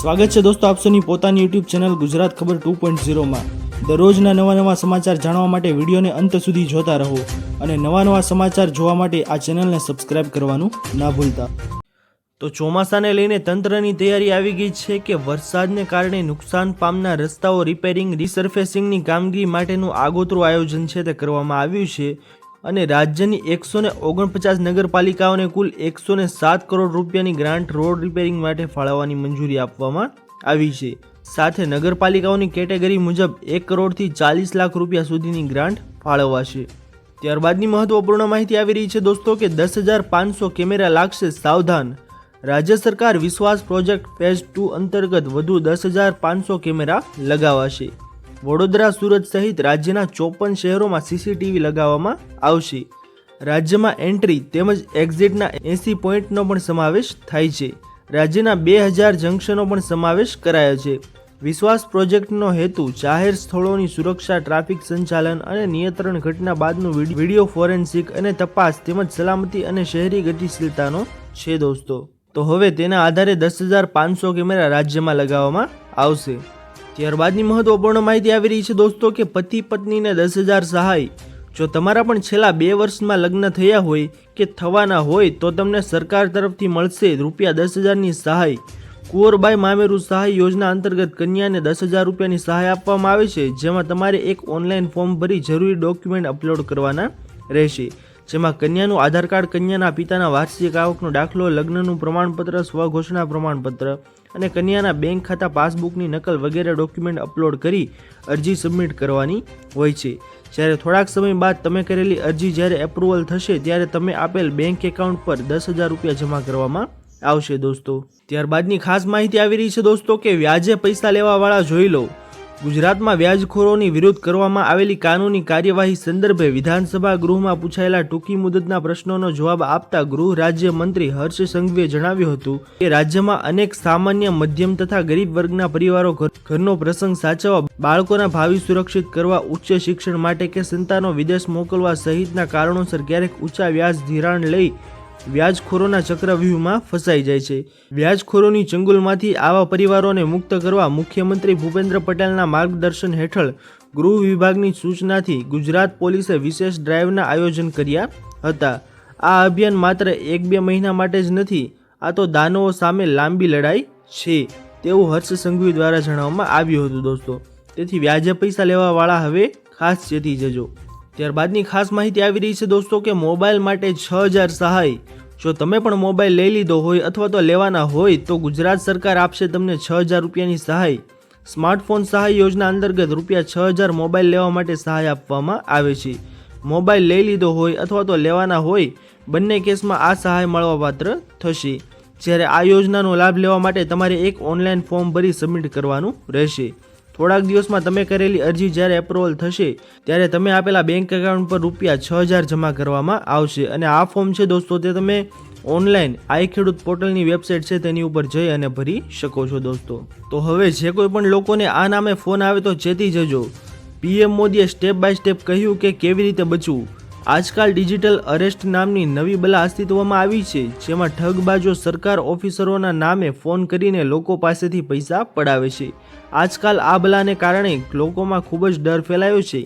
સ્વાગત છે દોસ્તો આપસોની પોતાની યુટ્યુબ ચેનલ ગુજરાત ખબર ટુ પોઈન્ટ ઝીરોમાં દરરોજના નવા નવા સમાચાર જાણવા માટે વિડીયોને અંત સુધી જોતા રહો અને નવા નવા સમાચાર જોવા માટે આ ચેનલને સબસ્ક્રાઇબ કરવાનું ના ભૂલતા. તો ચોમાસાને લઈને તંત્રની તૈયારી આવી ગઈ છે કે વરસાદને કારણે નુકસાન પામનાર રસ્તાઓ રિપેરિંગ રિસર્ફેસિંગની કામગીરી માટેનું આગોતરું આયોજન છે તે કરવામાં આવ્યું છે. અને રાજ્યની એકસો ને ઓગણપચાસ નગરપાલિકાઓને કુલ એકસો ને સાત કરોડ રૂપિયાની ગ્રાન્ટ રોડ રિપેરિંગ માટે ફાળવવાની મંજૂરી આપવામાં આવી છે. સાથે નગરપાલિકાઓની કેટેગરી મુજબ એક કરોડથી ચાલીસ લાખ રૂપિયા સુધીની ગ્રાન્ટ ફાળવાશે. ત્યારબાદની મહત્વપૂર્ણ માહિતી આવી રહી છે દોસ્તો કે દસ હજાર પાંચસો કેમેરા લાગશે સાવધાન. રાજ્ય સરકાર વિશ્વાસ પ્રોજેક્ટ ફેઝ ટુ અંતર્ગત વધુ દસ હજાર પાંચસો કેમેરા લગાવાશે. વડોદરા, સુરત સહિત રાજ્યના ચોપન શહેરોમાં સીસીટીવી લગાવવામાં આવશે. રાજ્યમાં એન્ટ્રી તેમજ એક્ઝિટના એંસી પોઈન્ટનો પણ સમાવેશ થાય છે. રાજ્યના બે હજાર જંકશનો પણ સમાવેશ કરાયો છે. વિશ્વાસ પ્રોજેક્ટનો હેતુ જાહેર સ્થળોની સુરક્ષા, ટ્રાફિક સંચાલન અને નિયંત્રણ ઘટના બાદનું વીડિયો ફોરેન્સિક અને તપાસ તેમજ સલામતી અને શહેરી ગતિશીલતાનો છે દોસ્તો. તો હવે તેના આધારે દસ હજાર પાંચસો કેમેરા રાજ્યમાં લગાવવામાં આવશે. ત્યારબાદની મહત્વપૂર્ણ માહિતી આવી રહી છે દોસ્તો કે પતિ પત્નીને દસ હજાર સહાય. જો તમારા પણ છેલ્લા બે વર્ષમાં લગ્ન થયા હોય કે થવાના હોય તો તમને સરકાર તરફથી મળશે રૂપિયા દસ હજારની સહાય. કુંવરબાઈ મામેરુ સહાય યોજના અંતર્ગત કન્યાને દસ હજાર રૂપિયાની સહાય આપવામાં આવે છે, જેમાં તમારે એક ઓનલાઈન ફોર્મ ભરી જરૂરી ડોક્યુમેન્ટ અપલોડ કરવાના રહેશે. જેમાં કન્યાનું આધાર કાર્ડ, કન્યાના પિતાના વાર્ષિક આવકનો દાખલો, લગ્નનું પ્રમાણપત્ર, સ્વઘોષણા પ્રમાણપત્ર અને કન્યાના બેંક ખાતા પાસબુકની નકલ વગેરે ડોક્યુમેન્ટ અપલોડ કરી અરજી સબમિટ કરવાની હોય છે. જ્યારે થોડાક સમય બાદ તમે કરેલી અરજી જ્યારે એપ્રુવલ થશે, ત્યારે તમે આપેલ બેંક એકાઉન્ટ પર દસ હજાર રૂપિયા જમા કરવામાં આવશે દોસ્તો. ત્યારબાદની ખાસ માહિતી આવી રહી છે દોસ્તો કે વ્યાજે પૈસા લેવાવાળા જોઈ લો. ગુજરાતમાં વ્યાજખોરોની વિરુદ્ધ કરવામાં આવેલી કાનૂની કાર્યવાહી સંદર્ભે વિધાનસભા ગૃહમાં પૂછાયેલા ટૂંકી મુદતના પ્રશ્નોનો જવાબ આપતા ગૃહ રાજ્યમંત્રી હર્ષ સંઘવીએ જણાવ્યું હતું કે રાજ્યમાં અનેક સામાન્ય, મધ્યમ તથા ગરીબ વર્ગના પરિવારો ઘરનો પ્રસંગ સાચવવા, બાળકોના ભાવિ સુરક્ષિત કરવા, ઉચ્ચ શિક્ષણ માટે કે સંતાનો વિદેશ મોકલવા સહિતના કારણોસર ક્યારેક ઊંચા વ્યાજ ધિરાણ લઈ વ્યાજખોરોના ચક્રવ્યૂહમાં ફસાઈ જાય છે. વ્યાજખોરોની ચંગુલમાંથી આવા પરિવારોને મુક્ત કરવા મુખ્યમંત્રી ભૂપેન્દ્ર પટેલના માર્ગદર્શન હેઠળ ગૃહ વિભાગની સૂચનાથી ગુજરાત પોલીસે વિશેષ ડ્રાઈવના આયોજન કર્યા હતા. આ અભિયાન માત્ર એક બે મહિના માટે જ નથી, આ તો દાનવો સામે લાંબી લડાઈ છે, તેવું હર્ષ સંઘવી દ્વારા જણાવવામાં આવ્યું હતું દોસ્તો. તેથી વ્યાજે પૈસા લેવાવાળા હવે ખાસ ચેતી જજો. ત્યારબાદની ખાસ માહિતી આવી રહી છે દોસ્તો કે મોબાઈલ માટે છ હજાર સહાય. જો તમે પણ મોબાઈલ લઈ લીધો હોય અથવા તો લેવાના હોય, તો ગુજરાત સરકાર આપશે તમને છ હજાર રૂપિયાની સહાય. સ્માર્ટફોન સહાય યોજના અંતર્ગત રૂપિયા છ હજાર મોબાઈલ લેવા માટે સહાય આપવામાં આવે છે. મોબાઈલ લઈ લીધો હોય અથવા તો લેવાના હોય, બંને કેસમાં આ સહાય મળવાપાત્ર થશે. જ્યારે આ યોજનાનો લાભ લેવા માટે તમારે એક ઓનલાઈન ફોર્મ ભરી સબમિટ કરવાનું રહેશે. થોડાક દિવસમાં તમે કરેલી અરજી જ્યારે એપ્રુવલ થશે, ત્યારે તમે આપેલા બેંક એકાઉન્ટ પર રૂપિયા છ હજાર જમા કરવામાં આવશે. અને આ ફોર્મ છે દોસ્તો, તે તમે ઓનલાઈન આઈ ખેડૂત પોર્ટલની વેબસાઇટ છે તેની ઉપર જઈ અને ભરી શકો છો દોસ્તો. તો હવે જે કોઈ પણ લોકોને આ નામે ફોન આવે તો ચેતી જજો. પીએમ મોદીએ સ્ટેપ બાય સ્ટેપ કહ્યું કે કેવી રીતે બચવું? આજકાલ ડિજિટલ અરેસ્ટ નામની નવી બલા અસ્તિત્વમાં આવી છે, જેમાં ઠગબાજો સરકાર ઓફિસરોના નામે ફોન કરીને લોકો પાસેથી પૈસા પડાવે છે. આજકાલ આ બલાને કારણે લોકોમાં ખૂબ જ ડર ફેલાયો છે.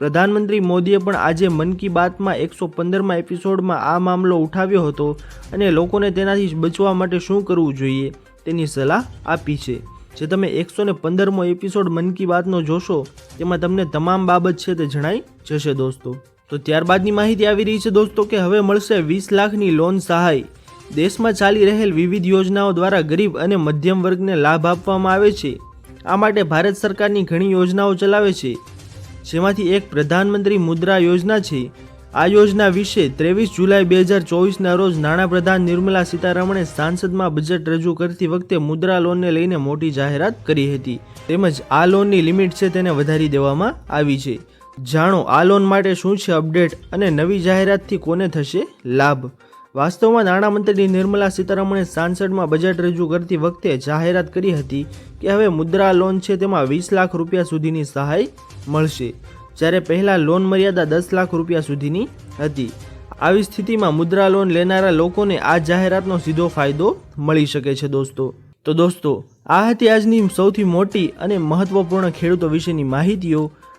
પ્રધાનમંત્રી મોદીએ પણ આજે મન કી બાતમાં એકસો પંદરમાં એપિસોડમાં આ મામલો ઉઠાવ્યો હતો અને લોકોને તેનાથી બચવા માટે શું કરવું જોઈએ, તેની સલાહ આપી છે. જે તમે એકસો ને પંદરમો એપિસોડ મન કી બાતનો જોશો, તેમાં તમને તમામ બાબત છે તે જણાઈ જશે દોસ્તો. તો ત્યારબાદની માહિતી આવી રહી છે દોસ્તો કે હવે મળશે વીસ લાખની લોન સહાય. દેશમાં ચાલી રહેલ વિવિધ યોજનાઓ દ્વારા ગરીબ અને મધ્યમ વર્ગને લાભ આપવામાં આવે છે. આ માટે ભારત સરકારની ઘણી યોજનાઓ ચલાવે છે. જેમાંથી એક પ્રધાનમંત્રી મુદ્રા યોજના છે. આ યોજના વિશે ત્રેવીસ જુલાઈ બે હજાર ચોવીસના રોજ નાણાપ્રધાન નિર્મલા સીતારમણે સાંસદમાં બજેટ રજૂ કરતી વખતે મુદ્રા લોનને લઈને મોટી જાહેરાત કરી હતી. તેમજ આ લોનની લિમિટ છે તેને વધારી દેવામાં આવી છે. જાણો, આ લોન માટે શું છે અપડેટ અને નવી જાહેરાતથી કોને થશે લાભ? વાસ્તવમાં નાણામંત્રી નિર્મલા સીતારમણે સાંસદમાં બજેટ રજૂ કરતી વખતે જાહેરાત કરી હતી કે હવે મુદ્રા લોન છે તેમાં વીસ લાખ રૂપિયા સુધીની સહાય મળશે, જ્યારે પહેલાં લોન મર્યાદા દસ લાખ રૂપિયા સુધીની હતી. આવી સ્થિતિમાં મુદ્રા લોન લેનારા લોકોને આ જાહેરાતનો સીધો ફાયદો મળી શકે છે દોસ્તો. તો દોસ્તો, આ હતી આજની સૌથી મોટી અને મહત્વપૂર્ણ ખેડૂતો વિશેની માહિતીઓ.